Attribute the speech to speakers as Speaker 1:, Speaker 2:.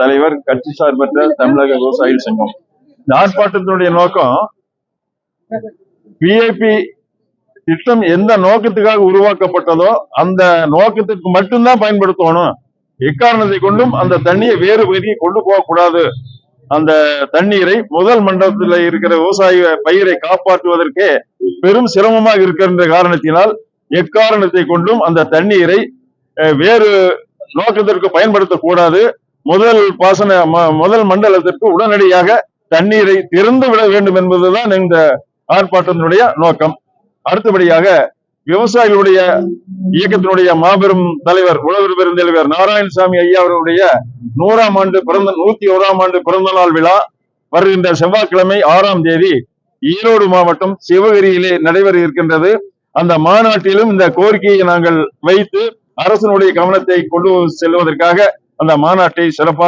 Speaker 1: தலைவர் கட்சி சார்பற்ற தமிழக விவசாயிகள் சங்கம். இந்த ஆர்ப்பாட்டத்தினுடைய நோக்கம்? பிஐபி திட்டம் எந்த நோக்கத்துக்காக உருவாக்கப்பட்டதோ அந்த நோக்கத்துக்கு மட்டும்தான் பயன்படுத்தணும். எக்காரணத்தை கொண்டும் அந்த தண்ணியை வேறு பகுதியை கொண்டு போகக்கூடாது அந்த தண்ணீரை முதல் மண்டலத்தில் இருக்கிற விவசாய பயிரை காப்பாற்றுவதற்கே பெரும் சிரமமாக இருக்கின்ற காரணத்தினால் எக்காரணத்தை கொண்டும் அந்த தண்ணீரை வேறு நோக்கத்திற்கு பயன்படுத்தக்கூடாது முதல் பாசன ம- முதல் மண்டலத்திற்கு உடனடியாக தண்ணீரை திறந்து விட வேண்டும் என்பதுதான் இந்த ஆர்ப்பாட்டத்தினுடைய நோக்கம். அடுத்தபடியாக விவசாயிகளுடைய இயக்கத்தினுடைய மாபெரும் தலைவர் உழவர் பெருந்தலைவர் நாராயணசாமி ஐயா அவர்களுடைய நூறாம் ஆண்டு பிறந்த நூத்தி ஓராம் ஆண்டு பிறந்த நாள் விழா வருகின்ற செவ்வாய்க்கிழமை ஆறாம் தேதி ஈரோடு மாவட்டம் சிவகிரியிலே நடைபெற இருக்கின்றது. அந்த மாநாட்டிலும் இந்த கோரிக்கையை நாங்கள் வைத்து அரசனுடைய கவனத்தை கொண்டு செல்வதற்காக அந்த மாநாட்டை சிறப்பாக